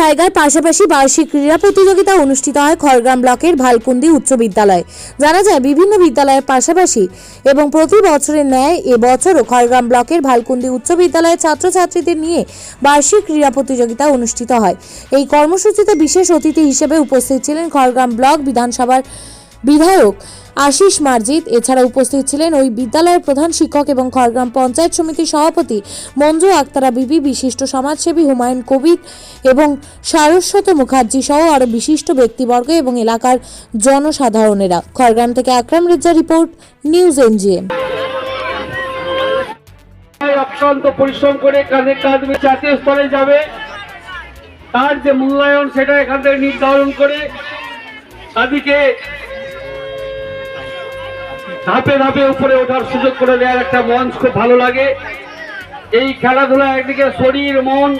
জায়গায় পাশাপাশি বার্ষিক ক্রীড়া প্রতিযোগিতা অনুষ্ঠিত হয় খড়গ্রাম ব্লকের ভালকুন্দি উচ্চ বিদ্যালয়ে। জানা যায়, বিভিন্ন বিদ্যালয়ের পাশাপাশি এবং প্রতি বছরের ন্যায় এবছরও খড়গ্রাম ব্লকের ভালকুন্দি উচ্চ বিদ্যালয়ের ছাত্রছাত্রীদের নিয়ে বার্ষিক ক্রীড়া প্রতিযোগিতা অনুষ্ঠিত হয়। এই কর্মসূচিতে বিশেষ অতিথি হিসেবে উপস্থিত ছিলেন খড়গ্রাম ব্লক বিধানসভার বিধায়ক আশিস মার্জিত। এছাড়া উপস্থিত ছিলেন ওই বিদ্যালয়ের প্রধান শিক্ষক এবং খড়গ্রাম পঞ্চায়েত সমিতির সভাপতি মঞ্জু আক্তারা বিবি, বিশিষ্ট সমাজসেবী হুমায়ুন কবির এবং সারস্বত মুখার্জি সহ আরও বিশিষ্ট ব্যক্তিবর্গ এবং এলাকার জনসাধারণেরা। খড়গ্রাম থেকে Akram Reza report, news NGM অক্লান্ত পরিশ্রম করে কাঁধে কাঁধ জাতীয় স্তরে যাবে। তার যে মূল্যায়ন, সেটা এখান থেকে নির্ধারণ করে তাদেরকে ধাপে ধাপে উপরে ওঠার সুযোগ করে দেওয়ার একটা মঞ্চ খুব ভালো লাগে। এই খেলাধুলা একদিকে শরীর মন।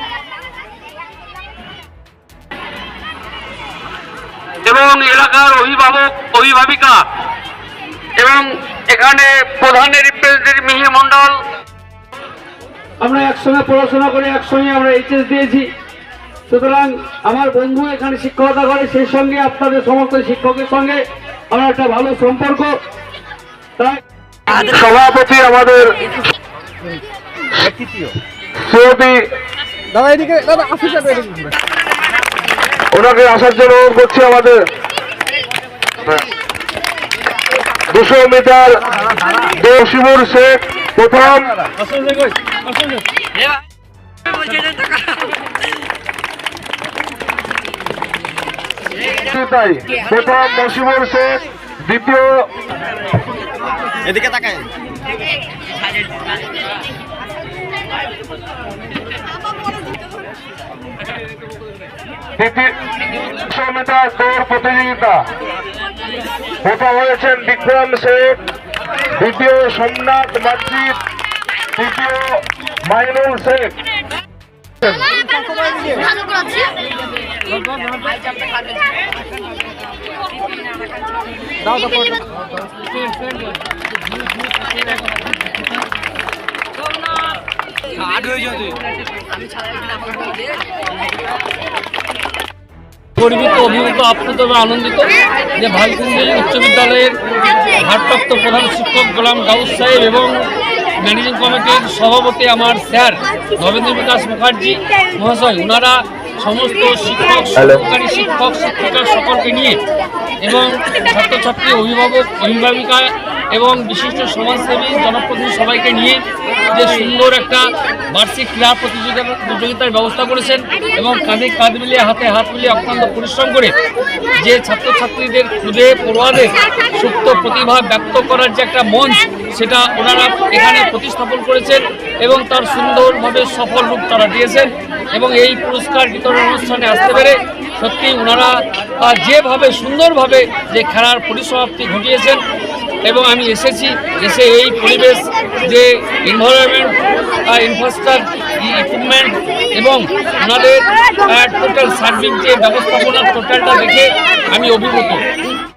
এবং এলাকার অভিভাবক অভিভাবিকা এবং এখানে প্রধানের রিপ্রেজেন্টেটিভ মিহির মন্ডল আমরা একসঙ্গে পড়াশোনা করে একসঙ্গে আমরা এইচএস দিয়েছি। সুতরাং আমার বন্ধু এখানে শিক্ষকতা করে সেই সঙ্গে আপনাদের সমস্ত শিক্ষকের সঙ্গে আমার একটা ভালো সম্পর্ক। সভাপতি আমাদের ওনাকে আসার জন্য অনুরোধ করছি আমাদের দুশো মিটার দৌশিমুর শেখ প্রথম। প্রথম মসিমুর শেখ দ্বিতীয় এদিকে তাকায় দ্বিতীয় মিটার দৌড় প্রতিযোগিতা। প্রথম হয়েছেন বিক্রম শেখ দ্বিতীয় সোমনাথ মসজিদ তৃতীয় মাইনুল শেখ। দাও। গর্বিত অভিভূত আপ্লুত এবং আনন্দিত যে ভালকুন্দি উচ্চ বিদ্যালয়ের ভারপ্রাপ্ত প্রধান শিক্ষক গোলাম দাউদ সাহেব এবং ম্যানেজিং কমিটির সভাপতি আমার স্যার নবেন্দ্র বিকাশ মুখার্জি মহাশয় ওনারা সমস্ত শিক্ষক সহকারী শিক্ষক শিক্ষিকা সকলকে নিয়ে এবং ছাত্রছাত্রী অভিভাবক অভিভাবিকা এবং বিশিষ্ট সমাজসেবী জনপ্রতিনিধি সবাইকে নিয়ে যে সুন্দর একটা বার্ষিক ক্রীড়া প্রতিযোগিতা প্রতিযোগিতার ব্যবস্থা করেছেন এবং কাঁধে কাঁধ মিলিয়ে হাতে হাত মিলিয়ে অত্যন্ত পরিশ্রম করে যে ছাত্রছাত্রীদের খুদে পড়ুয়াদের সুপ্ত প্রতিভা ব্যক্ত করার যে একটা মঞ্চ, সেটা ওনারা এখানে প্রতিস্থাপন করেছেন এবং তার সুন্দরভাবে সফল রূপ তারা দিয়েছেন এবং এই পুরস্কার বিতরণ অনুষ্ঠানে আসতে পেরে সত্যি ওনারা যেভাবে সুন্দরভাবে যে খেলার পরিসমাপ্তি ঘটিয়েছেন এবং আমি এসেছি এসে এই পরিবেশ, যে এনভায়রনমেন্ট ইনফ্রাস্ট্রাকচার ইকুইপমেন্ট এবং ওনাদের টোটাল সার্ভিং যে ব্যবস্থাপনা টোটালটা দেখে আমি অভিভূত।